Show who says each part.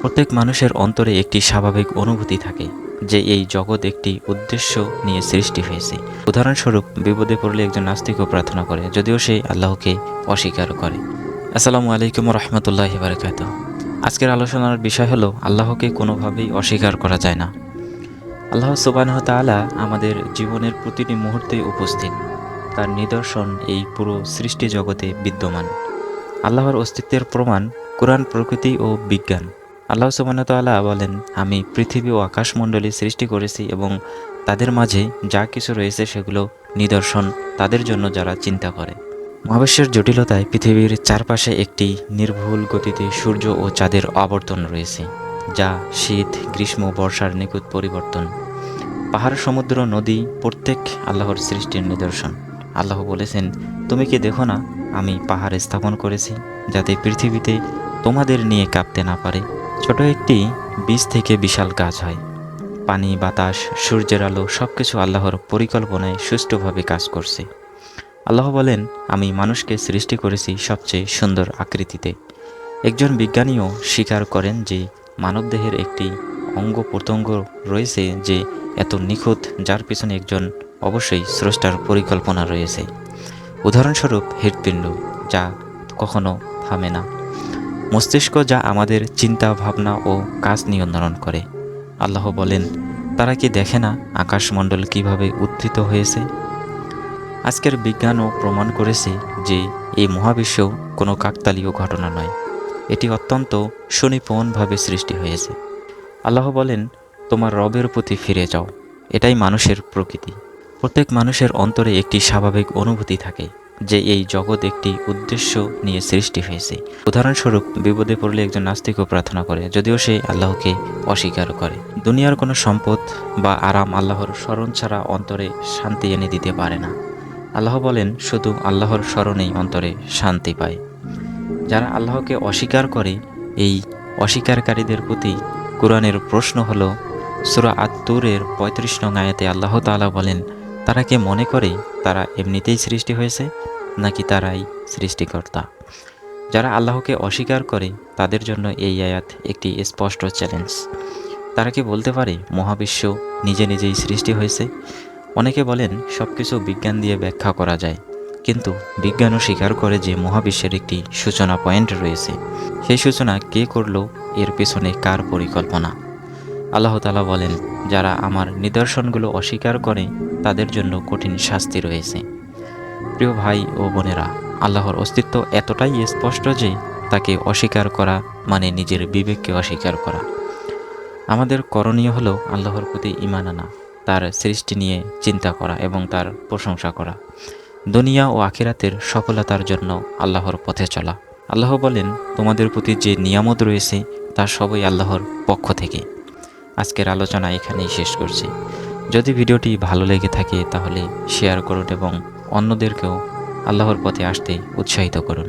Speaker 1: প্রত্যেক মানুষের অন্তরে একটি স্বাভাবিক অনুভূতি থাকে যে এই জগৎ একটি উদ্দেশ্য নিয়ে সৃষ্টি হয়েছে। উদাহরণস্বরূপ, বিপদে পড়লে একজন নাস্তিকও প্রার্থনা করে, যদিও সে আল্লাহকে অস্বীকার করে। আসসালামু আলাইকুম রহমতুল্লাহ বারকাত আজকের আলোচনার বিষয় হলো, আল্লাহকে কোনোভাবেই অস্বীকার করা যায় না। আল্লাহ সুবাহ তাআলা আমাদের জীবনের প্রতিটি মুহূর্তে উপস্থিত। তার নিদর্শন এই পুরো সৃষ্টি জগতে বিদ্যমান। আল্লাহর অস্তিত্বের প্রমাণ কোরআন প্রকৃতি ও বিজ্ঞান। আল্লাহ সুবাহতাল্লাহ বলেন, আমি পৃথিবী ও আকাশমণ্ডলী সৃষ্টি করেছি এবং তাদের মাঝে যা কিছু রয়েছে সেগুলো নিদর্শন, তাদের জন্য যারা চিন্তা করে। মহাবিশ্বের জটিলতায় পৃথিবীর চারপাশে একটি নির্ভুল গতিতে সূর্য ও চাঁদের আবর্তন রয়েছে, যা শীত, গ্রীষ্ম, বর্ষার নিখুঁত পরিবর্তন। পাহাড়, সমুদ্র, নদী প্রত্যেক আল্লাহর সৃষ্টির নিদর্শন। আল্লাহ বলেছেন, তুমি কি দেখো না, আমি পাহাড় স্থাপন করেছি যাতে পৃথিবীতে তোমাদের নিয়ে কাঁপতে না পারে? ছোট একটি বীজ থেকে বিশাল গাছ হয়। পানি, বাতাস, সূর্যের আলো সব কিছু আল্লাহর পরিকল্পনায় সুষ্ঠুভাবে কাজ করছে। আল্লাহ বলেন, আমি মানুষকে সৃষ্টি করেছি সবচেয়ে সুন্দর আকৃতিতে। একজন বিজ্ঞানীও স্বীকার করেন যে, মানবদেহের একটি অঙ্গ প্রত্যঙ্গ রয়েছে যে এত নিখুঁত, যার পিছনে একজন অবশ্যই স্রষ্টার পরিকল্পনা রয়েছে। উদাহরণস্বরূপ হৃৎপিণ্ড, যা কখনো থামে না। মস্তিষ্ক যা আমাদের চিন্তা, ভাবনা ও কাজ নিয়ন্ত্রণ করে। আল্লাহ বলেন, তারা কি দেখে না আকাশমণ্ডল কীভাবে উত্থিত হয়েছে? আজকের বিজ্ঞানও প্রমাণ করেছে যে এই মহাবিশ্ব কোনো কাকতালীয় ঘটনা নয়। এটি অত্যন্ত সুনিপুণভাবে সৃষ্টি হয়েছে। আল্লাহ বলেন, তোমার রবের প্রতি ফিরে যাও। এটাই মানুষের প্রকৃতি। প্রত্যেক মানুষের অন্তরে একটি স্বাভাবিক অনুভূতি থাকে। যে এই জগৎ একটি উদ্দেশ্য নিয়ে সৃষ্টি হয়েছে। উদাহরণস্বরূপ, বিপদে পড়লে একজন নাস্তিকও প্রার্থনা করে, যদিও সে আল্লাহকে অস্বীকার করে। দুনিয়ার কোনো সম্পদ বা আরাম আল্লাহর স্মরণ ছাড়া অন্তরে শান্তি এনে দিতে পারে না। আল্লাহ বলেন, শুধু আল্লাহর স্মরণেই অন্তরে শান্তি পায়। যারা আল্লাহকে অস্বীকার করে, এই অস্বীকারীদের প্রতি কোরআনের প্রশ্ন হলো, সুরা আত্তুরের পঁয়ত্রিশ নং আয়াতে আল্লাহ তাআলা বলেন, তারা কে মনে করে তারা এমনিতেই সৃষ্টি হয়েছে? নাকি তারাই সৃষ্টিকর্তা? যারা আল্লাহকে অস্বীকার করে, তাদের জন্য এই আয়াত একটি স্পষ্ট চ্যালেঞ্জ তারা কি বলতে পারে, মহাবিশ্ব নিজে নিজেই সৃষ্টি হয়েছে? অনেকে বলেন সব কিছু বিজ্ঞান দিয়ে ব্যাখ্যা করা যায়। কিন্তু বিজ্ঞানও স্বীকার করে যে মহাবিশ্বের একটি সূচনা পয়েন্ট রয়েছে। সেই সূচনা কে করল, এর পেছনে কার পরিকল্পনা? আল্লাহ তালা বলেন, যারা আমার নিদর্শনগুলো অস্বীকার করে, তাদের জন্য কঠিন শাস্তি রয়েছে। প্রিয় ভাই ও বোনেরা, আল্লাহর অস্তিত্ব এতটাই স্পষ্ট যে তাকে অস্বীকার করা মানে নিজের বিবেককে অস্বীকার করা। আমাদের করণীয় হলো আল্লাহর প্রতি ইমান আনা, তার সৃষ্টি নিয়ে চিন্তা করা এবং তার প্রশংসা করা। দুনিয়া ও আখিরাতের সফলতার জন্য আল্লাহর পথে চলা। আল্লাহ বলেন, তোমাদের প্রতি যে নিয়ামত রয়েছে, তা সবই আল্লাহর পক্ষ থেকে। আজকের আলোচনা এখানেই শেষ করছি। যদি ভিডিওটি ভালো লেগে থাকে, তাহলে শেয়ার করুন এবং অন্যদেরকেও আল্লাহর পথে আসতে উৎসাহিত করুন।